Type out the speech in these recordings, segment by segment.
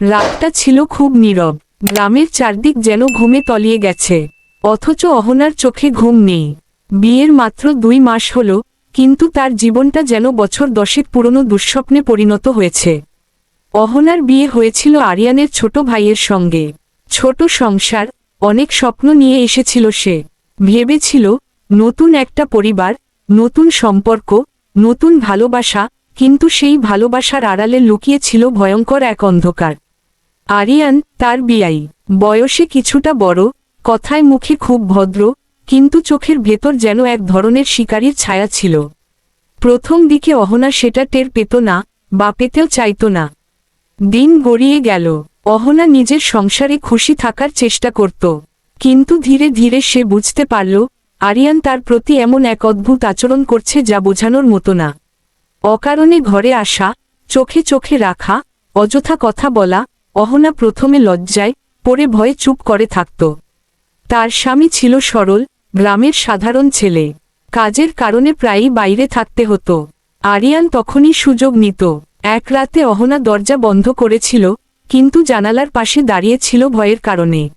রাতটা ছিল খুব নীরব। গ্রামের চারদিক যেন ঘুমে তলিয়ে গেছে। অথচ অহনার চোখে ঘুম নেই। বিয়ের মাত্র দুই মাস হল, কিন্তু তার জীবনটা যেন বছর দশেক পুরনো দুঃস্বপ্নে পরিণত হয়েছে। অহনার বিয়ে হয়েছিল আরিয়ানের ছোট ভাইয়ের সঙ্গে। ছোট সংসার, অনেক স্বপ্ন নিয়ে এসেছিল সে। ভেবেছিল, নতুন একটা পরিবার, নতুন সম্পর্ক, নতুন ভালোবাসা, কিন্তু সেই ভালোবাসার আড়ালে লুকিয়ে ছিল ভয়ঙ্কর এক অন্ধকার। আরিয়ান তার বিয়াই। বয়সে কিছুটা বড়, কথায় মুখে খুব ভদ্র, কিন্তু চোখের ভেতর যেন এক ধরনের শিকারীর ছায়া ছিল। প্রথম দিকে অহনা সেটা টের পেত না, বা পেতেও চাইত না। দিন গড়িয়ে গেল, অহনা নিজের সংসারে খুশি থাকার চেষ্টা করত। কিন্তু ধীরে ধীরে সে বুঝতে পারল, আরিয়ান তার প্রতি এমন এক অদ্ভুত আচরণ করছে যা বোঝানোর মতো না। অকারণে ঘরে আসা, চোখে চোখে রাখা, অযথা কথা বলা অহনা প্রথমে লজ্জায় পরে ভয়ে চুপ করে থাকত। তার স্বামী ছিল সরল, গ্রামের সাধারণ ছেলে। কাজের কারণে প্রায়ই বাইরে থাকতে হতো। আরিয়ান তখনই সুযোগ নিত। এক রাতে অহনা দরজা বন্ধ করেছিল, কিন্তু জানালার পাশে দাঁড়িয়েছিল ভয়ের কারণে।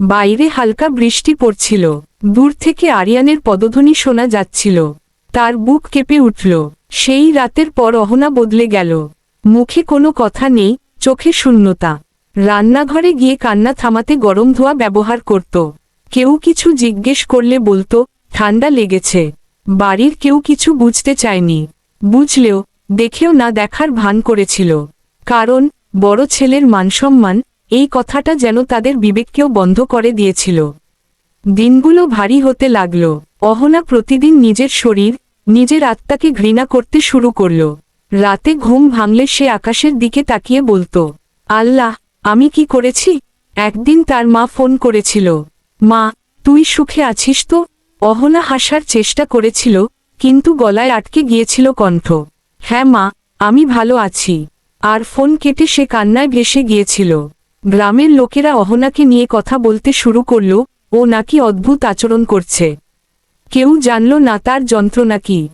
বাইরে হালকা বৃষ্টি পড়ছিল। দূর থেকে আরিয়ানের পদধ্বনি শোনা যাচ্ছিল। তার বুক কেঁপে উঠল। সেই রাতের পর অহনা বদলে গেল। মুখে কোনো কথা নেই চোখে শূন্যতা। রান্নাঘরে গিয়ে কান্না থামাতে গরম ধোয়া ব্যবহার করত। কেউ কিছু জিজ্ঞেস করলে বলতো, ঠান্ডা লেগেছে। বাড়ির কেউ কিছু বুঝতে চায়নি। বুঝলেও, দেখেও না দেখার ভান করেছিল। কারণ, বড় ছেলের মানসম্মান, এই কথাটা যেন তাদের বিবেককেও বন্ধ করে দিয়েছিল। দিনগুলো ভারী হতে লাগল। অহনা প্রতিদিন নিজের শরীর, নিজের আত্মাকে ঘৃণা করতে শুরু করল। রাতে ঘুম ভাঙলে সে আকাশের দিকে তাকিয়ে বলতো, আল্লাহ, আমি কি করেছি? একদিন তার মা ফোন করেছিল, মা, তুই সুখে আছিস তো? অহনা হাসার চেষ্টা করেছিল, কিন্তু গলায় আটকে গিয়েছিল কণ্ঠ হ্যাঁ মা, আমি ভালো আছি। আর ফোন কেটে সে কান্নায় ভেসে গিয়েছিল। গ্রামের লোকেরা অহনাকে নিয়ে কথা বলতে শুরু করল, ও নাকি অদ্ভুত আচরণ করছে। কেউ জানল না তার যন্ত্রণা কি।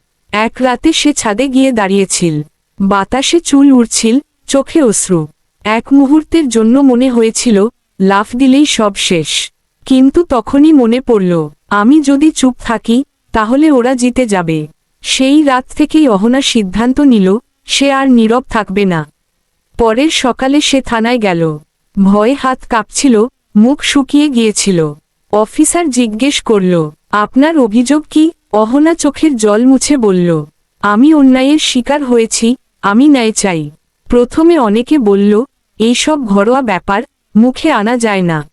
এক রাতে সে ছাদে গিয়ে দাঁড়িয়েছিল। বাতাসে চুল উড়ছিল, চোখে অশ্রু। এক মুহূর্তের জন্য মনে হয়েছিল, লাফ দিলেই সব শেষ। কিন্তু তখনই মনে পড়ল, আমি যদি চুপ থাকি, তাহলে ওরা জিতে যাবে। সেই রাত থেকেই অহনা সিদ্ধান্ত নিল, সে আর নীরব থাকবে না। পরের সকালে সে থানায় গেল। ভয়ে হাত কাঁপছিল, মুখ শুকিয়ে গিয়েছিল। অফিসার জিজ্ঞেস করল, আপনার অভিযোগ কি? অহনা চোখের জল মুছে বলল, আমি অন্যায়ের শিকার হয়েছি, আমি ন্যায় চাই। প্রথমে অনেকে বলল এইসব ঘরোয়া ব্যাপার, মুখে আনা যায় না।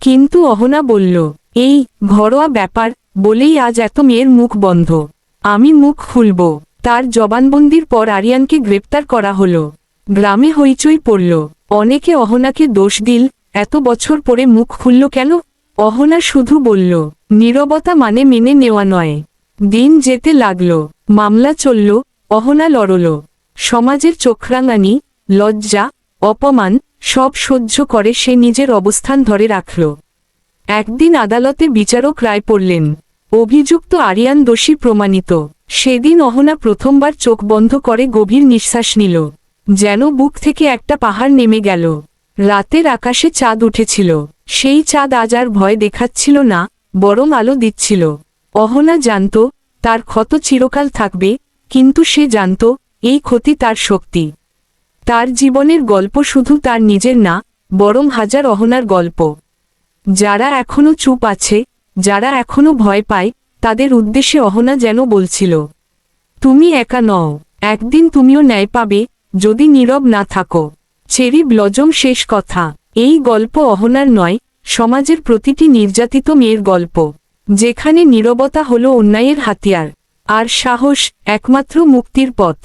কিন্তু অহনা বলল, এই ঘরোয়া ব্যাপার বলেই আজ এত মেয়ের মুখ বন্ধ। আমি মুখ খুলব। তার জবানবন্দির পর আরিয়ানকে গ্রেপ্তার করা হল। গ্রামে হইচই পড়ল। অনেকে অহনাকে দোষ দিল, এত বছর পরে মুখ খুলল কেন? অহনা শুধু বলল, নীরবতা মানে মেনে নেওয়া নয়। দিন যেতে লাগল, মামলা চলল, অহনা লড়ল। সমাজের চোখরাঙানি, লজ্জা, অপমান সব সহ্য করে সে নিজের অবস্থান ধরে রাখল। একদিন আদালতে বিচারক রায় পড়লেন। অভিযুক্ত আরিয়ান দোষী প্রমাণিত। সেদিন অহনা প্রথমবার চোখ বন্ধ করে গভীর নিঃশ্বাস নিল। যেন বুক থেকে একটা পাহাড় নেমে গেল। রাতের আকাশে চাঁদ উঠেছিল। সেই চাঁদ আজ আর ভয় দেখাচ্ছিল না, বরং আলো দিচ্ছিল। অহনা জানত, তার ক্ষত চিরকাল থাকবে, কিন্তু সে জানত, এই ক্ষতি তার শক্তি। তার জীবনের গল্প শুধু তার নিজের না, বরং হাজার অহনার গল্প। যারা এখনও চুপ আছে, যারা এখনও ভয় পায়, তাদের উদ্দেশ্যে অহনা যেন বলছিল, তুমি একা নও, একদিন তুমিও ন্যায় পাবে, যদি নীরব না থাকো। চেরি ব্লজম শেষ কথা। এই গল্প অহনার নয়, সমাজের প্রতিটি নির্যাতিত মেয়ের গল্প। যেখানে নীরবতা হল অন্যায়ের হাতিয়ার আর সাহস একমাত্র মুক্তির পথ।